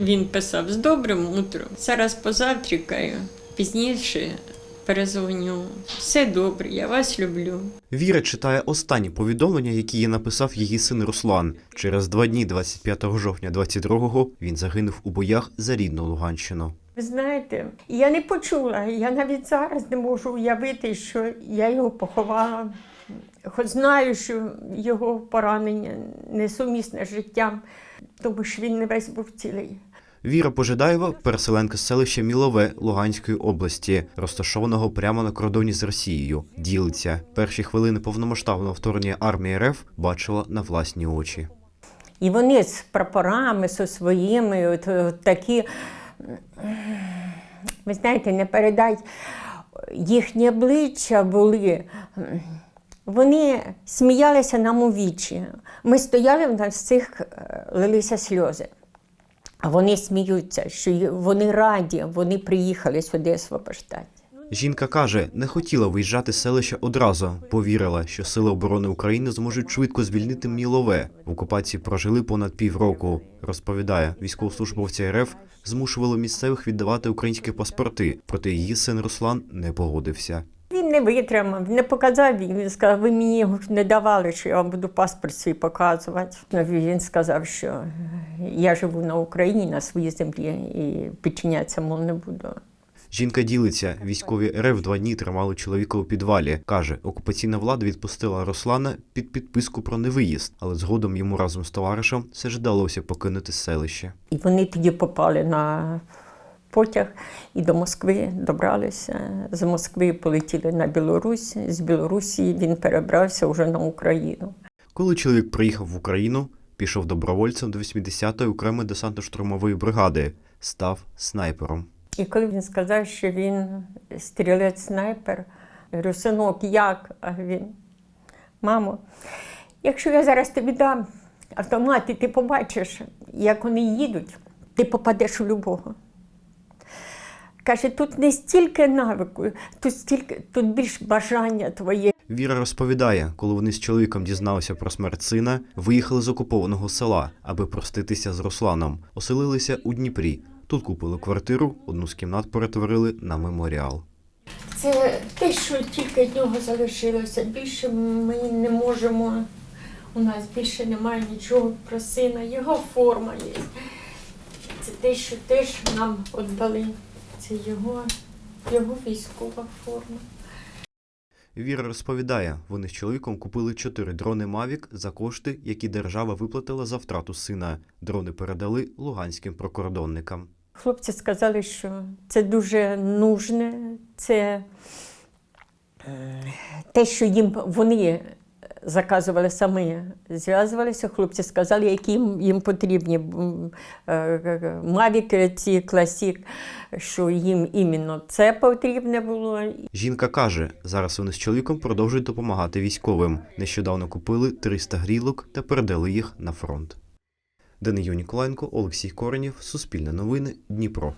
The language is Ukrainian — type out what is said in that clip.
Він писав з добрим утром. Зараз позавтракаю, пізніше перезвоню. Все добре, я вас люблю. Віра читає останні повідомлення, які їй написав її син Руслан. Через два дні, 25 жовтня 22-го, він загинув у боях за рідну Луганщину. Ви знаєте, я не почула, я навіть зараз не можу уявити, що я його поховала. Хоч знаю, що його поранення несумісне з життям, тому що він не весь був цілий. Віра Пожидаєва – переселенка з селища Мілове Луганської області, розташованого прямо на кордоні з Росією. Ділиться. Перші хвилини повномасштабного вторгнення армії РФ бачила на власні очі. І вони з прапорами, зі своїми, от, от такі, ви знаєте, не передать їхні обличчя були. Вони сміялися нам у вічі. Ми стояли в нас цих е, лилися сльози. А вони сміються, що вони раді, вони приїхали сюди освобождати. Жінка каже, не хотіла виїжджати з селища одразу. Повірила, що сили оборони України зможуть швидко звільнити Мілове. В окупації прожили понад півроку. Розповідає, військовослужбовці РФ змушували місцевих віддавати українські паспорти, проте її син Руслан не погодився. Не витримав, не показав. Він сказав, ви мені його не давали, що я вам буду паспорт свій показувати. Ну, Він сказав, що я живу на Україні, на своїй землі, і підчинятися мов не буду. Жінка ділиться, військові РФ два дні тримали чоловіка у підвалі. Каже, окупаційна влада відпустила Руслана під підписку про невиїзд, але згодом йому разом з товаришем все ж вдалося покинути селище. І вони тоді попали на потяг і до Москви добралися. З Москви полетіли на Білорусь. З Білорусі він перебрався вже на Україну. Коли чоловік приїхав в Україну, пішов добровольцем до 80-ї окремої десантно-штурмової бригади, став снайпером. І коли він сказав, що він стрілець-снайпер, говорю, синок, як? А він, мамо, якщо я зараз тобі дам автомат, і ти побачиш, як вони їдуть, ти попадеш у любого. Каже, тут не стільки навику, тут стільки, тут більш бажання твоє. Віра розповідає, коли вони з чоловіком дізналися про смерть сина, виїхали з окупованого села, аби проститися з Русланом. Оселилися у Дніпрі. Тут купили квартиру, одну з кімнат перетворили на меморіал. Це те, що тільки від нього залишилося. Більше ми не можемо. У нас більше немає нічого про сина. Його форма є. Це те, що теж нам віддали. Це його, його військова форма. Віра розповідає, вони з чоловіком купили чотири дрони Мавік за кошти, які держава виплатила за втрату сина. Дрони передали луганським прикордонникам. Хлопці сказали, що це дуже нужне, це е, те, що їм вони заказували самі, зв'язувалися. Хлопці сказали, які їм, потрібні м, е, е, мавіки, ці класік, що їм іменно це потрібне було. Жінка каже, зараз вони з чоловіком продовжують допомагати військовим. Нещодавно купили 300 грілок та передали їх на фронт. Данию Ніколаєнко, Олексій Коренєв, Суспільне новини, Дніпро.